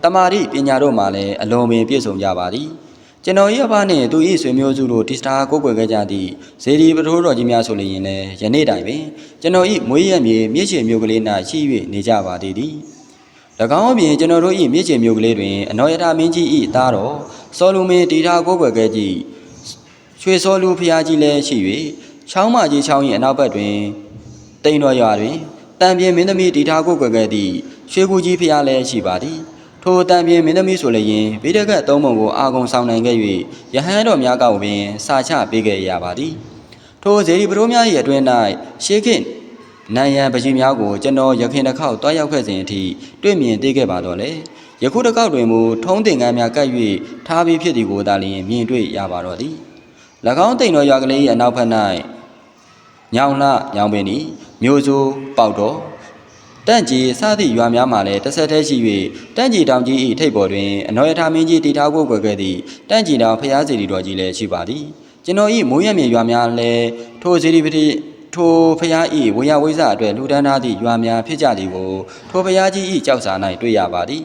တမာတိပညာတို့မှာလည်းအလွန်ပင်ပြည့်စုံကြပါသည်ကျွန်တော်၏အဖနှင့်သူ၏ဆွေမျိုးစုတို့တိစတာကိုးကွယ်ခဲ့ကြသည့်ဇေဒီပထိုးတော်ကြီးများဆိုလျင်လည်းယနေ့တိုင်ပင်ကျွန်တော်၏မွေးရမြေမြစ်ချေမျိုးကလေး၌ရှိ၍နေကြပါသေးသည်၎င်းအပြင်ကျွန်တော်တို့၏မြစ်ချေမျိုးကလေးတွင်အနောယထာမင်းကြီး၏သားတော်စောလူမင်းတီထာကိုးကွယ်ခဲ့ကြည်ရွှေစောလူဖျားကြီးလည်းရှိ၍ ချောင်းမကြီးချောင်း၏အနောက်ဘက်တွင်တိန်တော်ရွာတွင်တံပြင်းမင်းသမီးတီထာကိုးကွယ်ခဲ့သည့်ရွှေကူကြီးဖျားလည်းရှိပါသည်ထိုတံပြင်းမင်းသမီးဆိုလျင်ဗိဒကတ်သုံးပုံကိုအာကုံဆောင်နိုင်ခဲ့၍ယဟန်တော်များကပင်စာချပေးခဲ့ရပါသည်ထိုဇေဒီပရိုးများ၏အတွင်း၌ရှေးခေတ်နိုင်ရန်ပကြီးများကိုကျွန်တော်ရခင်တစ်ခေါက်တွားရောက်ခဲ့စဉ်အထိတွေ့မြင်သိခဲ့ပါတော့လေယခုတစ်ခေါက်တွင်မူထုံးတင်ကန်းများကပ်၍ထားပြီးဖြစ်သည်ကိုသာလျှင်မြင်တွေ့ရပါတော့သည်၎င်းတိန်တော်ရွာကလေး၏အနောက်ဘက်၌ ညောင်လှညောင်ပင်ဤမျိုးစိုးပေါက်တော်တန့်ကြီးစသည့်ရွာများမှလည်းတစ်ဆက်တည်းရှိ၍တန့်ကြီးတောင်ကြီး၏ထိပ်ပေါ်တွင်အနောယထာမင်းကြီးတည်ထားကိုကွယ်ခဲ့သည့်တန့်ကြီးတောင်ဖျားစီတီတော်ကြီးလည်းရှိပါသည်ကျွန်တော်ဤမိုးရမြေရွာများလည်းထိုဇေဒီပတိထိုဖျားဤဝေယဝိဇ္ဇအတွက်လူဒန်းသားသည့်ရွာများဖြစ်ကြသည်ကိုထိုဖျားကြီးဤကြောက်စာ၌တွေ့ရပါသည်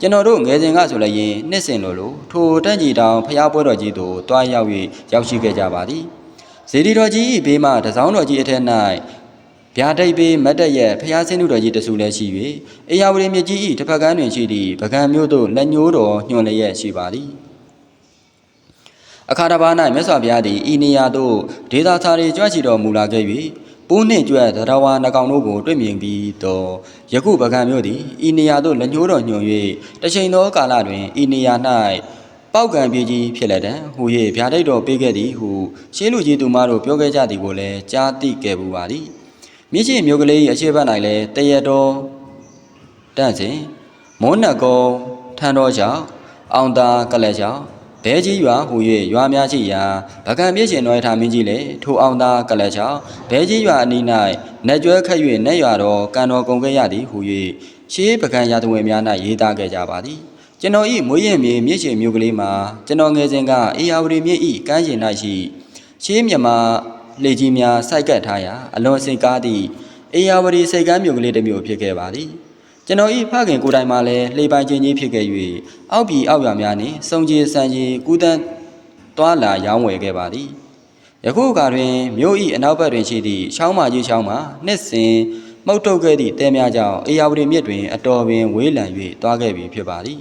ကျွန်တော်တို့ငယ်စဉ်ကဆိုလည်းရင်နှစ်စဉ်လိုလိုထိုတန့်ကြီးတောင်ဖျားပွဲတော်ကြီးသို့တွားရောက်၍ရောက်ရှိခဲ့ကြပါသည် ဇေဒီတော်ကြီးဤဘေးမှတစောင်းတော်ကြီးအထက်၌ဗျာဒိတ်ဘေးမတ်တက်ရဲ့ဖျားစင်းသူတော်ကြီးတဆူလည်းရှိ၍အေယာဝတီမြစ်ကြီးဤတစ်ဖက်ကမ်းတွင်ရှိသည့်ပကံမျိုးသို့လက်ညှိုးတော်ညွှန်လျက်ရှိပါသည်အခါတစ်ပါး၌မြတ်စွာဘုရားသည်ဤနေရာသို့ဒေသစာရီကြွချီတော်မူလာခဲ့၍ပိုးနှင့်ကြွသရဝါနှကောင်တို့ကိုတွေ့မြင်ပြီးတော့ယခုပကံမျိုးသည်ဤနေရာသို့လက်ညှိုးတော်ညွှန်၍တချိန်သောကာလတွင်ဤနေရာ၌ ပောက်ကံပြေးကြီးဖြစ်လက်တံဟူ၍ဗျာဒိတ်တော်ပေးခဲ့သည်ဟုရှင်းလူကြီးသူမတို့ပြောခဲ့ကြသည်ကိုလည်းကြားသိခဲ့ပူပါသည်မြစ်ရှိမျိုးကလေး၏အခြေဘက်၌လည်းတရတော်တန့်စဉ်မောနကုံထန်တော်ကြောင့်အောင်သာကလက်ကြောင့်ဘဲကြီးရွာဟူ၍ရွာများရှိရာဗကံပြည့်ရှင်တော်ထာမင်းကြီးလည်းထိုအောင်သာကလတ်ချောင်းဘဲကြီးရွာအနီး၌နတ်ကျွဲခတ်၍နတ်ရွာတော်ကံတော်ကုန်ခဲ့ရသည်ဟူ၍ရှေးပကံရာသဝင်များ၌ရေးသားခဲ့ကြပါသည် ကျွန်တော်ဤမွေးရင်မြေမြစ်ရှင်မျိုးကလေးမှာကျွန်တော်ငယ်စဉ်ကအေယာဝတီမြစ်ဤကမ်းခြေ၌ရှိရှေးမြမာလေကြီးများစိုက်ကပ်ထားရာအလွန်စိတ်ကားသည့်အေယာဝတီစိတ်ကမ်းမျိုးကလေးတစ်မျိုးဖြစ်ခဲ့ပါသည်ကျွန်တော်ဤဖခင်ကိုယ်တိုင်မှလည်းလှေပိုင်ခြင်းကြီးဖြစ်ခဲ့၍အောက်ပြည်အောက်ရွာများနှင့်စုံကြီးစံကြီးကူးတန်းသွားလာရောင်းဝယ်ခဲ့ပါသည်ယခုအခါတွင်မြို့ဤအနောက်ဘက်တွင်ရှိသည့်ချောင်းမကြီးချောင်းမှာနှစ်စဉ်မှုတ်တုတ်ခဲ့သည့်တဲများကြောင့်အေယာဝတီမြစ်တွင်အတော်ပင်ဝေးလံ၍သွားခဲ့ပြီဖြစ်ပါသည်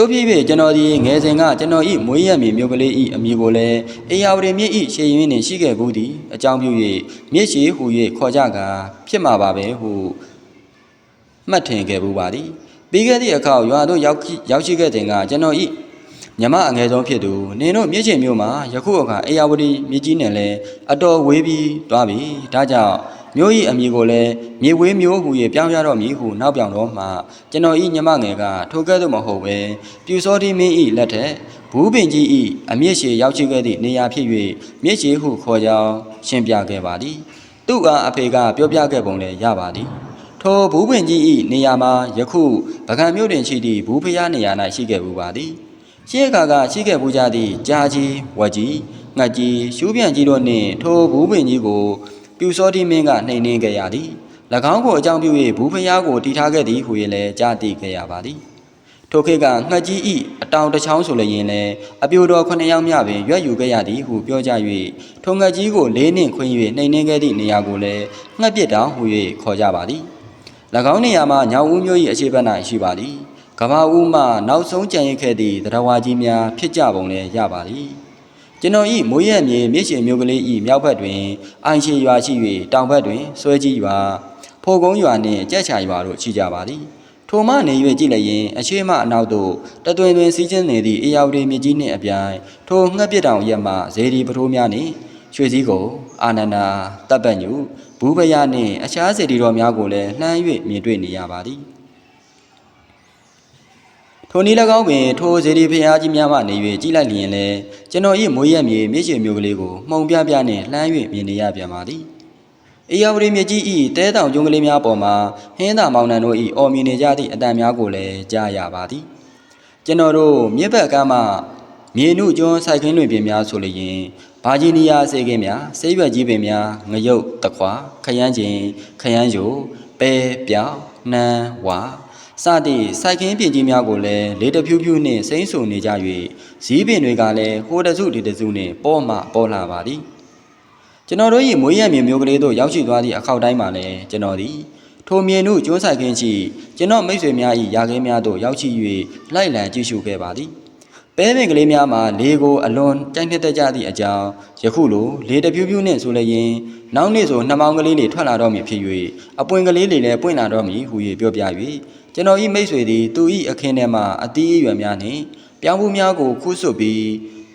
တို့ဖြစ်ဖြစ်ကျွန်တော်ဒီငယ်စဉ်ကကျွန်တော်ဤမွေးရမြေမြို့ကလေးဤအမည်ကိုလည်းအေယာဝတီမြစ်ဤရှေရင်နှင့်ရှိခဲ့ဘူးသည်အကြောင်းပြု၍မြစ်ရှိဟူ၍ခေါ်ကြကာဖြစ်မှာပါပဲဟုမှတ်ထင်ခဲ့ပူပါသည်ပြီးခဲ့သည့်အခါရွာသို့ရောက်ရှိရောက်ရှိခဲ့တဲ့ကကျွန်တော်ဤညမအငယ်ဆုံးဖြစ်သူနင်တို့မြစ်ချင်မြို့မှာယခုအခါအေယာဝတီမြစ်ကြီးနယ်လဲအတော်ဝေးပြီးသွားပြီဒါကြောင့် မြို့ဤအမည်ကိုလည်းမြေဝေးမြို့ဟူ၍ပြောင်းရတော့မည်ဟုနောက်ပြောင်တော့မှကျွန်တော်ဤညမငယ်ကထိုကဲ့သို့မဟုတ်ပဲပြူစောတိမင်းဤလက်ထက်ဘူးပင်ကြီးဤအမြင့်ရှည်ရောက်ရှိခဲ့သည့်နေရာဖြစ်၍မြစ်ရှည်ဟုခေါ်ကြောင်းရှင်းပြခဲ့ပါသည်သူ့ကအဖေကပြောပြခဲ့ပုံလည်းရပါသည်ထိုဘူးပင်ကြီး၏နေရာမှာယခုဗကံမြို့တွင်ရှိသည့်ဘူးဖျားနေရာ၌ရှိခဲ့ပူပါသည်ရှေးအခါကရှိခဲ့ပူကြသည့်ကြာကြီးဝက်ကြီးငှက်ကြီးရှူးပြန်ကြီးတို့နှင့်ထိုဘူးပင်ကြီးကို ပြူစောတိမင်းကနှိမ်နင်းခဲ့ရသည်၎င်းကိုအကြောင်းပြု၍ဘူးဖျားကိုတီထားခဲ့သည်ဟု၍လည်းကြားသိခဲ့ရပါသည်ထိုခေတ်ကငှက်ကြီးဤအတောင်တစ်ချောင်းဆိုလျင်လည်းအပြိုတော်ခုနှစ်ယောက်မျှပင်ရွက်ယူခဲ့ရသည်ဟုပြောကြ၍ထိုငှက်ကြီးကိုလေးနှင့်ခွင်း၍နှိမ်နင်းခဲ့သည့်နေရာကိုလည်းငှက်ပစ်တောင်ဟု၍ခေါ်ကြပါသည်၎င်းနေရာမှာညောင်ဦးမျိုး၏အခြေဘက်၌ရှိပါသည်ကဘာဦးမှနောက်ဆုံးကြံရစ်ခဲ့သည့်တရားဝါကြီးများဖြစ်ကြပုံလည်းရပါသည် ကျွန်တော်ဤမိုးရက်မြေမြစ်ရှင်မျိုးကလေးဤမြောက်ဘက်တွင်အိုင်ရှိရွာရှိ၍တောင်ဘက်တွင်ဆွဲကြီးရွာဖိုကုန်းရွာနှင့်ကြက်ချာရွာတို့ရှိကြပါသည်ထိုမှနေ၍ကြည့်လိုက်ရင်အရှိမအနောက်သို့တသွင်တွင်စီးကျင်းနေသည့်အေယာဝတီမြစ်ကြီးနှင့်အပြိုင်ထိုငှက်ပစ်တောင်ရက်မှဇေဒီပထိုးများနှင့်ရွှေစည်းကိုအာနန္ဒာတပ်ပတ်ညုဘူးပယနှင့်အခြားစေတီတော်များကိုလည်းလှမ်း၍မြင်တွေ့နေရပါသည် ထိုနည်း၎င်းပင်ထိုဇေဒီဖျားကြီးများမှနေ၍ကြည်လိုက်လျင်လဲကျွန်တော်၏မွေးရက်မြေမြစ်ရှင်မျိုးကလေးကိုမှုံပြပြနှင့်လှမ်း၍မြင်နေရပြန်ပါသည်အေယာဝတီမြစ်ကြီး၏တဲတောင်ကျုံကလေးများပေါ်မှာဟင်းသာမောင်နှံတို့၏အော်မြင်နေကြသည့်အတန်များကိုလည်းကြားရပါသည်ကျွန်တော်တို့မြစ်ဘက်ကမှမြေနုကျွန်းစိုက်ခင်းတွင်ပြင်များဆိုလျင်ဘာဂျီနီယာစေကင်းများဆေးရွက်ကြီးပင်များငရုတ်တခွာခရမ်းကျင်ခရမ်းယိုပဲပြောင်နှမ်းဝါ စသည့်စိုက်ခင်းပြင်ကြီးများကိုလည်းလေတဖြူးဖြူးနှင့်စိမ့်ဆူနေကြ၍ဇီးပင်တွေကလည်းဟိုတစုဒီတစုနှင့်ပေါ်မှပေါ်လာပါသည်ကျွန်တော်တို့၏မွေးရမြေမျိုးကလေးတို့ရောက်ရှိသွားသည့်အခောက်တိုင်းမှာလည်းကျွန်တော်သည်ထိုမြင်မှုကျွန်းဆိုင်ခင်းရှိကျွန်တော်မိတ်ဆွေများ၏ယာခင်းများတို့ရောက်ရှိ၍လိုက်လံကြည့်ရှုခဲ့ပါသည် ပဲပင်ကလေးများမှာလေကိုအလွန်ကြိုက်နှစ်သက်ကြသည့်အကြောင်းယခုလိုလေတဖြူးဖြူးနှင့်ဆိုလျင်နောက်နေ့ဆိုနှမောင်းကလေးတွေထွက်လာတော့မည်ဖြစ်၍အပွင့်ကလေးတွေလည်းပွင့်လာတော့မည်ဟု၍ပြောပြ၍ကျွန်တော်၏မိတ်ဆွေသည်သူ၏အခင်းထဲမှအသီးအရွယ်များနှင့်ပြောင်းမှုများကိုခူးဆွတ်ပြီး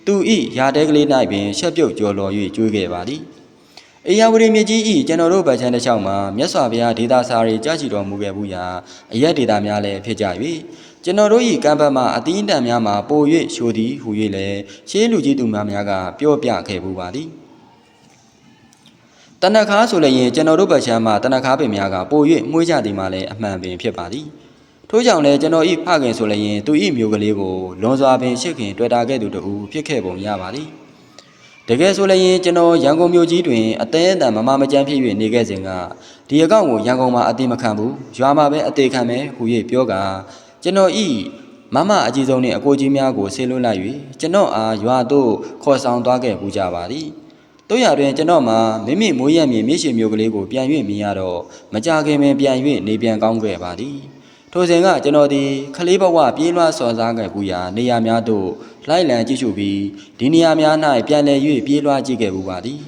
သူ၏ယာတဲကလေး၌ပင်ရှက်ပြုတ်ကြော်လော်၍ကျွေးခဲ့ပါသည်အေယာဝတီမြစ်ကြီးဤကျွန်တော်တို့ဗတ်ချမ်းတစ်လျှောက်မှာမြတ်စွာဘုရားဒေတာစာရီကြားချီတော်မူခဲ့ဘူးရာအရက်ဒေတာများလည်းဖြစ်ကြ၍ ကျွန်တော်တို့ဤကံပတ်မှာအသီးအတန်များမှာပို၍ရှိုသည်ဟူ၍လည်းရှေးလူကြီးသူများများကပြောပြခဲ့ဘူးပါသည်တဏ္ဍခါဆိုလည်းရင်ကျွန်တော်တို့ဗတ်ချမ်းမှာတဏ္ဍခါပင်များကပို၍မှုေးကြသည်မှာလည်းအမှန်ပင်ဖြစ်ပါသည်ထို့ကြောင့်လည်းကျွန်တော်ဤဖခင်ဆိုလည်းရင်သူဤမျိုးကလေးကိုလွန်စွာပင်ရှစ်ခင်တွေ့တာခဲ့သူတူဖြစ်ခဲ့ပုံရပါသည်တကယ်ဆိုလည်းကျွန်တော်ရန်ကုန်မြို့ကြီးတွင်အသေးအတန်မမမကြမ်းဖြစ်၍နေခဲ့စဉ်ကဒီအကောင့်ကိုရန်ကုန်မှာအသေးမခံဘူးရွာမှာပဲအသေးခံမယ်ဟူ၍ပြောက ကျွန်တော်ဤမမအကြီးဆုံးနှင့်အကိုကြီးများကိုဆေးလွှတ်လိုက်၍ကျွန်တော်အားရွာသို့ခေါ်ဆောင်သွားခဲ့ပူကြပါသည်တို့ရတွင်ကျွန်တော်မှာမိမိမိုးရက်မြေမြစ်ရှင်မျိုးကလေးကိုပြန်၍မြင်ရတော့မကြခင်ပင်ပြန်၍နေပြန်ကောင်းခဲ့ပါသည်ထိုစဉ်ကကျွန်တော်ဒီခလေးဘဝပြေးလွှားစော်စားခဲ့ပူရာနေရာများသို့လိုက်လံကြည့်ရှုပြီးဒီနေရာများ၌ပြန်လည်၍ပြေးလွှားကြည့်ခဲ့ပူပါသည်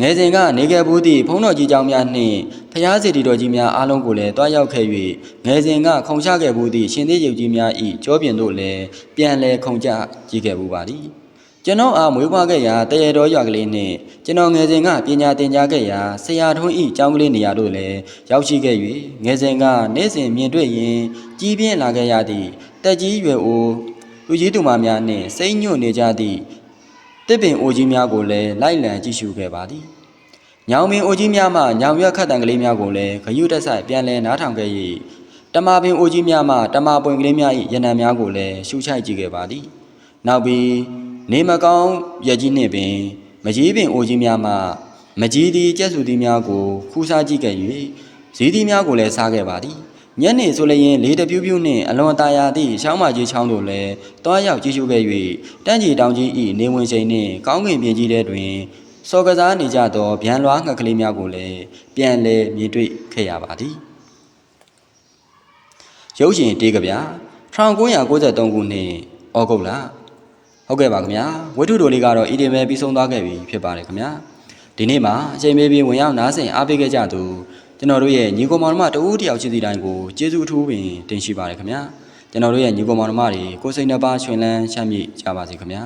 ငယ်စဉ်ကနေခဲ့ဘူးသည့်ဘုန်းတော်ကြီးကျောင်းများနှင့်ဖျားစီတီတော်ကြီးများအားလုံးကိုလည်းတွားရောက်ခဲ့၍ငယ်စဉ်ကခုံချခဲ့ဘူးသည့်ရှင်သေးရုပ်ကြီးများ၏ကြောပြင်တို့လည်းပြန်လည်ခုံချကြည့်ခဲ့ပူပါသည်ကျွန်တော်အားမွေးဖွားခဲ့ရာတရေတော်ရွာကလေးနှင့်ကျွန်တော်ငယ်စဉ်ကပညာသင်ကြားခဲ့ရာဆရာထွန်းဤကျောင်းကလေးနေရာတို့လည်းရောက်ရှိခဲ့၍ငယ်စဉ်ကနေ့စဉ်မြင်တွေ့ရင်ကြီးပြင်းလာခဲ့ရသည့်တက်ကြီးရွယ်အိုလူကြီးသူမများနှင့်စိတ်ညွတ်နေကြသည့် တစ်ပင်အိုကြီးများကိုလည်းလိုက်လံကြည့်ရှုခဲ့ပါသည်ညောင်ပင်အိုကြီးများမှညောင်ရွက်ခတ်တန်ကလေးများကိုလည်းဂယုတက်ဆိုင်ပြန်လည်နားထောင်ခဲ့၍တမပင်အိုကြီးများမှတမပွင့်ကလေးများ၏ရနံများကိုလည်းရှုချိုက်ကြည့်ခဲ့ပါသည်နောက်ပြီးနေမကောင်းရက်ကြီးနှင့်ပင်မကြီးပင်အိုကြီးများမှမကြီးသည်ကျက်စုသည်များကိုခူးစားကြည့်ခဲ့၍ဇီးသည်များကိုလည်းစားခဲ့ပါသည် ညနေဆိုလျင်လေတပြူးပြူးနှင့်အလွန်ตาရသည့်ရှောင်းမကြီးချောင်းတို့လည်းတွားရောက်ကြည့်ရှုခဲ့၍တန်းကြီးတောင်ကြီး၏နေဝင်ချိန်နှင့်ကောင်းကင်ပြင်ကြီးထဲတွင်စော်ကစားနေကြသောဗျံလွားငှက်ကလေးများကိုလည်းပြန်လည်မြင်တွေ့ခဲ့ရပါသည်ရုပ်ရှင်တေးကဗျာ1993ခုနှစ်ဩဂုတ်လဟုတ်ကဲ့ပါခင်ဗျာဝတ္ထုတိုလေးကတော့ဤတင်ပဲပြီးဆုံးသွားခဲ့ပြီဖြစ်ပါတယ်ခင်ဗျာဒီနေ့မှာအချိန်မေးပြီးဝင်ရောက်နားဆင်အားပေးခဲ့ကြသူ ကျွန်တော်တို့ရဲ့ညီကောင်မောင်နှမတဦးတယောက်ချင်းစီတိုင်းကိုကျေးဇူးအထူးပင်တင်ရှိပါတယ်ခင်ဗျာကျွန်တော်တို့ရဲ့ညီကောင်မောင်နှမတွေကိုယ်စိတ်နှပါရှင်လန်းချမ်းမြေ့ကြပါစေခင်ဗျာ